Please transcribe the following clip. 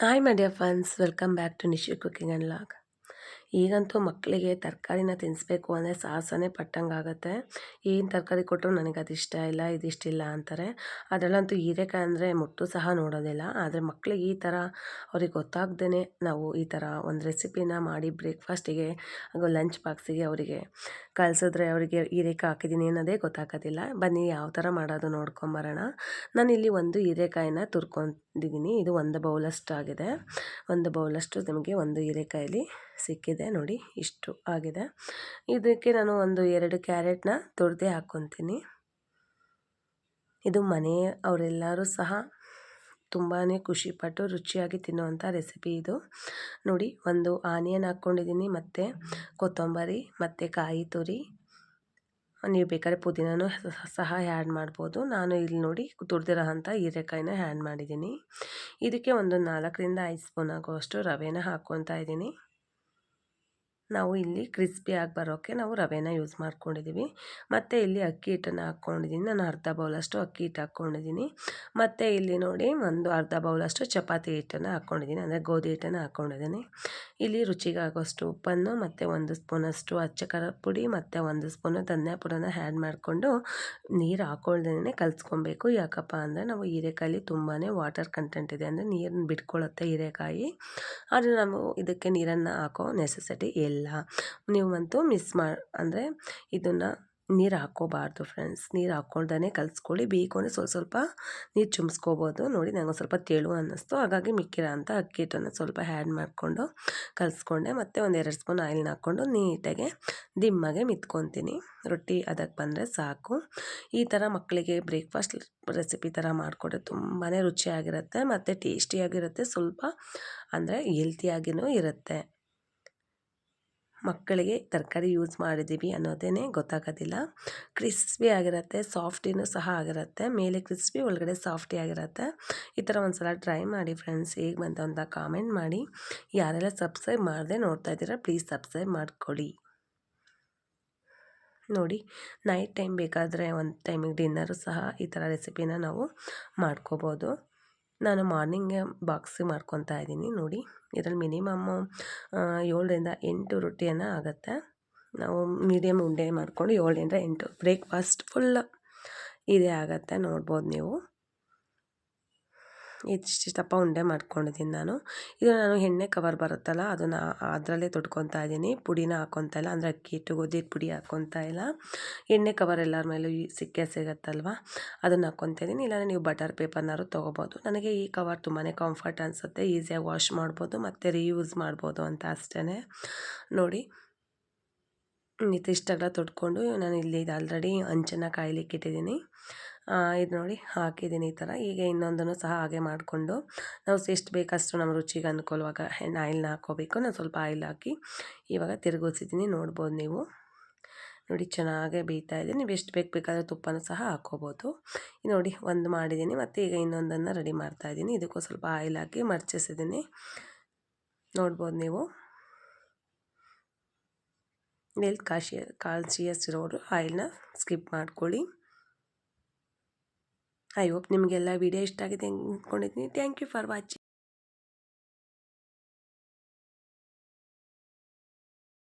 Hi my dear friends, welcome back to Nishi Cooking and Log. ಈಗಂತೂ ಮಕ್ಕಳಿಗೆ ತರಕಾರಿನ ತಿನ್ನಿಸ್ಬೇಕು ಅಂದರೆ ಸಾಹಸನೇ ಪಟ್ಟಂಗಾಗತ್ತೆ. ಏನು ತರಕಾರಿ ಕೊಟ್ಟರು ನನಗೆ ಅದು ಇಷ್ಟ ಇಲ್ಲ ಇದಿಷ್ಟಿಲ್ಲ ಅಂತಾರೆ. ಅದರಲ್ಲಂತೂ ಹೀರೆಕಾಯಿ ಅಂದರೆ ಮುಟ್ಟು ಸಹ ನೋಡೋದಿಲ್ಲ. ಆದರೆ ಮಕ್ಕಳಿಗೆ ಈ ಥರ ಅವ್ರಿಗೆ ಗೊತ್ತಾಗ್ದೇ ನಾವು ಈ ಥರ ಒಂದು ರೆಸಿಪಿನ ಮಾಡಿ ಬ್ರೇಕ್ಫಾಸ್ಟಿಗೆ, ಹಾಗೂ ಲಂಚ್ ಬಾಕ್ಸಿಗೆ ಅವರಿಗೆ ಕಳಿಸಿದ್ರೆ ಅವರಿಗೆ ಹೀರೆಕಾಯಿ ಹಾಕಿದ್ದೀನಿ ಅನ್ನೋದೇ ಗೊತ್ತಾಗೋದಿಲ್ಲ. ಬನ್ನಿ ಯಾವ ಥರ ಮಾಡೋದು ನೋಡ್ಕೊಂಬರೋಣ ನಾನಿಲ್ಲಿ ಒಂದು ಹೀರೆಕಾಯಿನ ತುರ್ಕೊಂಡಿದ್ದೀನಿ ಇದು ಒಂದು ಬೌಲಷ್ಟು ಆಗಿದೆ ಒಂದು ಬೌಲಷ್ಟು ನಿಮಗೆ ಒಂದು ಹೀರೆಕಾಯಲ್ಲಿ ಸಿಕ್ಕಿದೆ ನೋಡಿ, ಇಷ್ಟು ಆಗಿದೆ. ಇದಕ್ಕೆ ನಾನು ಒಂದು ಎರಡು ಕ್ಯಾರೆಟ್ನ ತುರಿದೇ ಹಾಕ್ಕೊತೀನಿ ಇದು ಮನೆ, ಅವರೆಲ್ಲರೂ ಸಹ ತುಂಬಾ ಖುಷಿಪಟ್ಟು ರುಚಿಯಾಗಿ ತಿನ್ನುವಂಥ ರೆಸಿಪಿ ಇದು. ನೋಡಿ, ಒಂದು ಆನಿಯನ್ ಹಾಕ್ಕೊಂಡಿದ್ದೀನಿ, ಮತ್ತು ಕೊತ್ತಂಬರಿ, ಮತ್ತು ಕಾಯಿ ತುರಿ. ನೀವು ಬೇಕಾದ್ರೆ ಪುದೀನೂ ಸಹ ಆ್ಯಡ್ ಮಾಡ್ಬೋದು. ನಾನು ಇಲ್ಲಿ ನೋಡಿ ತುರಿದಿರೋ ಅಂಥ ಹೀರೆಕಾಯಿನ ಆ್ಯಡ್ ಮಾಡಿದ್ದೀನಿ. ಇದಕ್ಕೆ ಒಂದು ನಾಲ್ಕರಿಂದ ಐದು ಸ್ಪೂನ್ ಆಗುವಷ್ಟು ರವೆನ ಹಾಕ್ಕೊತಾ ಇದ್ದೀನಿ. ನಾವು ಇಲ್ಲಿ ಕ್ರಿಸ್ಪಿ ಆಗಿ ಬರೋಕ್ಕೆ ನಾವು ರವೆನ ಯೂಸ್ ಮಾಡ್ಕೊಂಡಿದ್ದೀವಿ ಮತ್ತು ಇಲ್ಲಿ ಅಕ್ಕಿ ಹಿಟ್ಟನ್ನು ಹಾಕ್ಕೊಂಡಿದ್ದೀನಿ ನಾನು ಅರ್ಧ ಬೌಲಷ್ಟು ಅಕ್ಕಿ ಹಿಟ್ಟು ಹಾಕ್ಕೊಂಡಿದ್ದೀನಿ ಮತ್ತು ಇಲ್ಲಿ ನೋಡಿ ಒಂದು ಅರ್ಧ ಬೌಲಷ್ಟು ಚಪಾತಿ ಹಿಟ್ಟನ್ನು ಹಾಕ್ಕೊಂಡಿದ್ದೀನಿ ಅಂದರೆ ಗೋಧಿ ಹಿಟ್ಟನ್ನು ಹಾಕ್ಕೊಂಡಿದ್ದೀನಿ ಇಲ್ಲಿ ರುಚಿಗಾಗೋಷ್ಟು ಉಪ್ಪನ್ನು ಮತ್ತು ಒಂದು ಸ್ಪೂನಷ್ಟು ಅಚ್ಚ ಖಾರದ ಪುಡಿ ಮತ್ತು ಒಂದು ಸ್ಪೂನು ಧನಿಯಾ ಪುಡನ ಆ್ಯಡ್ ಮಾಡಿಕೊಂಡು ನೀರು ಹಾಕ್ಕೊಳ್ದೇ ಕಲಿಸ್ಕೊಬೇಕು. ಯಾಕಪ್ಪ ಅಂದರೆ ನಾವು ಹೀರೆಕಾಯಿ ತುಂಬಾ ವಾಟರ್ ಕಂಟೆಂಟ್ ಇದೆ. ಅಂದರೆ ನೀರನ್ನು ಬಿಟ್ಕೊಳ್ಳುತ್ತೆ ಹೀರೆಕಾಯಿ. ಆದರೆ ನಾವು ಇದಕ್ಕೆ ನೀರನ್ನು ಹಾಕೋ ನೆಸೆಸಿಟಿ ಇಲ್ಲ. ಇಲ್ಲ. ನೀವಂತೂ ಮಿಸ್ ಮಾಡಿ, ಅಂದರೆ ಇದನ್ನು ನೀರು ಹಾಕ್ಕೋಬಾರ್ದು ಫ್ರೆಂಡ್ಸ್. ನೀರು ಹಾಕ್ಕೊಳ್ದೇ ಕಲಿಸ್ಕೊಳ್ಳಿ. ಬೇಕು ಸ್ವಲ್ಪ ಸ್ವಲ್ಪ ನೀರು ಚುಮ್ಸ್ಕೋಬೋದು. ನೋಡಿ ನನಗೆ ಸ್ವಲ್ಪ ತೆಳು ಅನ್ನಿಸ್ತು. ಹಾಗಾಗಿ ಮಿಕ್ಕಿರೋ ಅಂತ ಅಕ್ಕಿ ಹಿಟ್ಟನ್ನು ಸ್ವಲ್ಪ ಹ್ಯಾಡ್ ಮಾಡಿಕೊಂಡು ಕಲಿಸ್ಕೊಂಡೆ. ಮತ್ತು ಒಂದು ಎರಡು ಸ್ಪೂನ್ ಆಯಿಲ್ನ ಹಾಕ್ಕೊಂಡು ನೀಟಾಗೆ ದಿಮ್ಮಗೆ ಮಿತ್ಕೊತೀನಿ. ರೊಟ್ಟಿ ಅದಕ್ಕೆ ಬಂದರೆ ಸಾಕು. ಈ ಥರ ಮಕ್ಕಳಿಗೆ ಬ್ರೇಕ್ಫಾಸ್ಟ್ ರೆಸಿಪಿ ಥರ ಮಾಡಿಕೊಟ್ರೆ ತುಂಬಾ ರುಚಿಯಾಗಿರುತ್ತೆ, ಮತ್ತು ಟೇಸ್ಟಿಯಾಗಿರುತ್ತೆ ಸ್ವಲ್ಪ ಅಂದರೆ ಹೆಲ್ತಿಯಾಗಿಯೂ ಇರುತ್ತೆ. ಮಕ್ಕಳಿಗೆ ತರಕಾರಿ ಯೂಸ್ ಮಾಡಿದ್ದೀವಿ ಅನ್ನೋದೇ ಗೊತ್ತಾಗೋದಿಲ್ಲ. ಕ್ರಿಸ್ಪಿ ಆಗಿರುತ್ತೆ, ಸಾಫ್ಟಿನೂ ಸಹ ಆಗಿರುತ್ತೆ, ಮೇಲೆ ಕ್ರಿಸ್ಪಿ, ಒಳಗಡೆ ಸಾಫ್ಟಿ ಆಗಿರುತ್ತೆ. ಈ ಥರ ಒಂದು ಸಲ ಟ್ರೈ ಮಾಡಿ ಫ್ರೆಂಡ್ಸ್ ಹೇಗೆ ಬಂತು ಅಂತ ಕಾಮೆಂಟ್ ಮಾಡಿ. ಯಾರೆಲ್ಲ ಸಬ್ಸ್ಕ್ರೈಬ್ ಮಾಡದೆ ನೋಡ್ತಾ ಇದ್ದೀರಾ ಪ್ಲೀಸ್ ಸಬ್ಸ್ಕ್ರೈಬ್ ಮಾಡಿಕೊಡಿ ನೋಡಿ ನೈಟ್ ಟೈಮ್ ಬೇಕಾದರೆ ಒಂದು ಟೈಮಿಗೆ ಡಿನ್ನರು ಸಹ ಈ ಥರ ರೆಸಿಪಿನ ನಾವು ಮಾಡ್ಕೋಬೋದು. ನಾನು ಮಾರ್ನಿಂಗೇ ಬಾಕ್ಸ್ ಮಾಡ್ಕೊತಾ ಇದ್ದೀನಿ. ನೋಡಿ, ಇದರಲ್ಲಿ ಮಿನಿಮಮ್ಮು ಏಳರಿಂದ ಎಂಟು ರೊಟ್ಟಿಯನ್ನು ಆಗುತ್ತೆ. ನಾವು ಮೀಡಿಯಮ್ ಉಂಡೆ ಮಾಡಿಕೊಂಡು ಏಳರಿಂದ ಎಂಟು. ಬ್ರೇಕ್ಫಾಸ್ಟ್ ಫುಲ್ ಇದೇ ಆಗುತ್ತೆ, ನೋಡ್ಬೋದು ನೀವು. ಇಷ್ಟಿಷ್ಟಪ್ಪ ಉಂಡೆ ಮಾಡ್ಕೊಂಡಿದ್ದೀನಿ ನಾನು. ಇದು ನಾನು ಎಣ್ಣೆ ಕವರ್ ಬರುತ್ತಲ್ಲ, ಅದನ್ನು ಅದರಲ್ಲೇ ತೊಟ್ಕೊತಾ ಇದ್ದೀನಿ. ಪುಡಿನ ಹಾಕ್ಕೊತಾ ಇಲ್ಲ, ಅಂದರೆ ಅಕ್ಕಿ ಹಿಟ್ಟು, ಗೋಧಿ ಪುಡಿ ಹಾಕ್ಕೊತಾ ಇಲ್ಲ. ಎಣ್ಣೆ ಕವರ್ ಎಲ್ಲರ ಮೇಲೂ ಸಿಕ್ಕೇ ಸಿಗುತ್ತಲ್ವ? ಅದನ್ನು ಹಾಕ್ಕೊತಾ ಇದ್ದೀನಿ. ಇಲ್ಲಾಂದರೆ ನೀವು ಬಟರ್ ಪೇಪರ್ನಾರು ತೊಗೋಬೋದು. ನನಗೆ ಈ ಕವರ್ ತುಂಬಾ ಕಂಫರ್ಟ್ ಅನಿಸುತ್ತೆ. ಈಸಿಯಾಗಿ ವಾಶ್ ಮಾಡ್ಬೋದು, ಮತ್ತು ರೀಯೂಸ್ ಮಾಡ್ಬೋದು ಅಂತ ಅಷ್ಟೇ ನೋಡಿ. ಇತ್ತಿಷ್ಟಗಳ ತೊಟ್ಕೊಂಡು ನಾನು ಇಲ್ಲಿ ಆಲ್ರೆಡಿ ಅಂಚನ್ನ ಕಾಯ್ಲಿಕ್ಕೆ ಇಟ್ಟಿದ್ದೀನಿ. ಇದು ನೋಡಿ ಹಾಕಿದ್ದೀನಿ ಈ ಥರ ಈಗ ಇನ್ನೊಂದನ್ನು ಸಹ ಹಾಗೆ ಮಾಡಿಕೊಂಡು ನಾವು ಎಷ್ಟು ಬೇಕಷ್ಟು ನಮ್ಮ ರುಚಿಗೆ ಅಂದ್ಕೊಳ್ಳುವಾಗ ಎಣ್ಣೆ, ಆಯಿಲ್ನ ಹಾಕ್ಕೋಬೇಕು. ನಾನು ಸ್ವಲ್ಪ ಆಯಿಲ್ ಹಾಕಿ ಇವಾಗ ತಿರುಗಿಸಿದ್ದೀನಿ. ನೋಡ್ಬೋದು ನೀವು. ನೋಡಿ ಚೆನ್ನಾಗೇ ಬೇಯ್ತಾ ಇದೆ. ನೀವು ಎಷ್ಟು ಬೇಕು ಬೇಕಾದರೆ ತುಪ್ಪನೂ ಸಹ ಹಾಕ್ಕೋಬೋದು. ನೋಡಿ ಒಂದು ಮಾಡಿದ್ದೀನಿ. ಮತ್ತು ಈಗ ಇನ್ನೊಂದನ್ನು ರೆಡಿ ಮಾಡ್ತಾ ಇದ್ದೀನಿ. ಇದಕ್ಕೂ ಸ್ವಲ್ಪ ಆಯಿಲ್ ಹಾಕಿ ಮರ್ಚಿಸಿದ್ದೀನಿ. ನೋಡ್ಬೋದು ನೀವು. ಎಲ್ಲಿ ಕಾಶಿ ಕಾಲ್ಸಿಯಸ್ಸಿರೋರು ಆಯಿಲ್ನ ಸ್ಕಿಪ್ ಮಾಡ್ಕೊಳ್ಳಿ. ಐ ಹೋಪ್ ನಿಮಗೆಲ್ಲ ವಿಡಿಯೋ ಇಷ್ಟ ಆಗಿದೆ ಅಂದ್ಕೊಂಡಿದ್ದೀನಿ. Thank you for watching